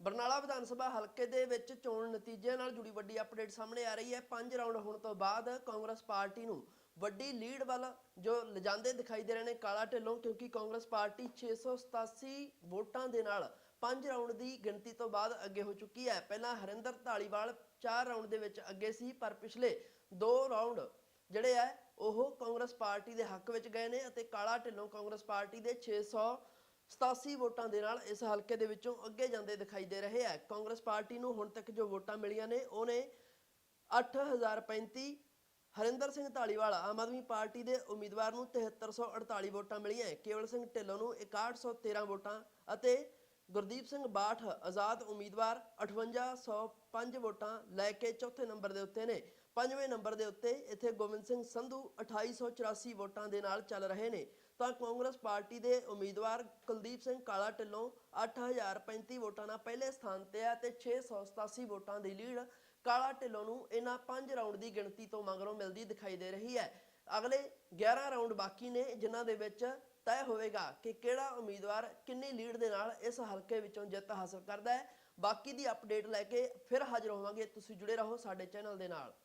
ਬਰਨਾਲਾ ਵਿਧਾਨ ਸਭਾ ਹਲਕੇ ਦੇ ਵਿੱਚ ਚੋਣ ਨਤੀਜਿਆਂ ਨਾਲ ਜੁੜੀ ਵੱਡੀ ਅਪਡੇਟ ਸਾਹਮਣੇ ਆ ਰਹੀ ਹੈ। ਪੰਜ ਰਾਊਂਡ ਹੋਣ ਤੋਂ ਬਾਅਦ ਕਾਂਗਰਸ ਪਾਰਟੀ ਨੂੰ ਵੱਡੀ ਲੀਡ ਵੱਲ ਜੋ ਲਿਜਾਂਦੇ ਦਿਖਾਈ ਦੇ ਰਹੇ ਨੇ ਕਾਲਾ ਢਿੱਲੋਂ, ਕਿਉਂਕਿ ਕਾਂਗਰਸ ਪਾਰਟੀ 687 ਵੋਟਾਂ ਦੇ ਨਾਲ ਪੰਜ ਰਾਊਂਡ ਦੀ ਗਿਣਤੀ ਤੋਂ ਬਾਅਦ ਅੱਗੇ ਹੋ ਚੁੱਕੀ ਹੈ। ਪਹਿਲਾਂ ਹਰਿੰਦਰ ਢਾਲੀਵਾਲ ਚਾਰ ਰਾਊਂਡ ਦੇ ਵਿੱਚ ਅੱਗੇ ਸੀ, ਪਰ ਪਿਛਲੇ ਦੋ ਰਾਊਂਡ ਜਿਹੜੇ ਹੈ, ਉਹ ਕਾਂਗਰਸ ਪਾਰਟੀ ਦੇ ਹੱਕ ਵਿੱਚ ਗਏ ਨੇ ਅਤੇ ਕਾਲਾ ਢਿੱਲੋਂ ਕਾਂਗਰਸ ਪਾਰਟੀ ਦੇ 687 ਵੋਟਾਂ ਦੇ ਨਾਲ ਇਸ ਹਲਕੇ ਦੇ ਵਿੱਚੋਂ ਅੱਗੇ ਜਾਂਦੇ ਦਿਖਾਈ ਦੇ ਰਹੇ ਹੈ ਕਾਂਗਰਸ ਪਾਰਟੀ ਨੂੰ ਹੁਣ ਤੱਕ ਜੋ ਵੋਟਾਂ ਮਿਲੀਆਂ ਨੇ, ਉਹਨੇ 8035 ਹਰਿੰਦਰ ਸਿੰਘ ਢਾਲੀਵਾਲ ਆਮ ਆਦਮੀ ਪਾਰਟੀ ਦੇ ਉਮੀਦਵਾਰ ਨੂੰ 7348 ਵੋਟਾਂ ਮਿਲੀਆਂ। ਕੇਵਲ ਸਿੰਘ ਢਿੱਲੋਂ ਨੂੰ 6113 ਵੋਟਾਂ ਅਤੇ ਗੁਰਦੀਪ ਸਿੰਘ ਬਾਠ ਆਜ਼ਾਦ ਉਮੀਦਵਾਰ 5805 ਵੋਟਾਂ ਲੈ ਕੇ ਚੌਥੇ ਨੰਬਰ ਦੇ ਉੱਤੇ ਨੇ। ਪੰਜਵੇਂ ਨੰਬਰ ਦੇ ਉੱਤੇ ਇੱਥੇ ਗੋਬਿੰਦ ਸਿੰਘ ਸੰਧੂ 2884 ਵੋਟਾਂ ਦੇ ਨਾਲ ਚੱਲ ਰਹੇ ਨੇ। ਤਾਂ ਕਾਂਗਰਸ ਪਾਰਟੀ ਦੇ ਉਮੀਦਵਾਰ ਕੁਲਦੀਪ ਸਿੰਘ ਕਾਲਾ ਢਿੱਲੋਂ 8035 ਵੋਟਾਂ ਨਾਲ ਪਹਿਲੇ ਸਥਾਨ ਤੇ ਹੈ ਤੇ 687 ਵੋਟਾਂ ਦੀ ਲੀਡ ਕਾਲਾ ਢਿੱਲੋਂ ਨੂੰ ਇਹਨਾਂ ਪੰਜ ਰਾਊਂਡ ਦੀ ਗਿਣਤੀ ਤੋਂ ਮਗਰੋਂ ਮਿਲਦੀ ਦਿਖਾਈ ਦੇ ਰਹੀ ਹੈ। ਅਗਲੇ 11 ਰਾਊਂਡ ਬਾਕੀ ਨੇ, ਜਿਨ੍ਹਾਂ ਦੇ ਵਿੱਚ ਤੈਅ ਹੋਵੇਗਾ ਕਿ ਕਿਹੜਾ ਉਮੀਦਵਾਰ ਕਿੰਨੀ ਲੀਡ ਦੇ ਨਾਲ ਇਸ ਹਲਕੇ ਵਿੱਚੋਂ ਜਿੱਤ ਹਾਸਲ ਕਰਦਾ ਹੈ। ਬਾਕੀ ਦੀ ਅਪਡੇਟ ਲੈ ਕੇ ਫਿਰ ਹਾਜ਼ਰ ਹੋਵਾਂਗੇ। ਤੁਸੀਂ ਜੁੜੇ ਰਹੋ ਸਾਡੇ ਚੈਨਲ ਦੇ ਨਾਲ।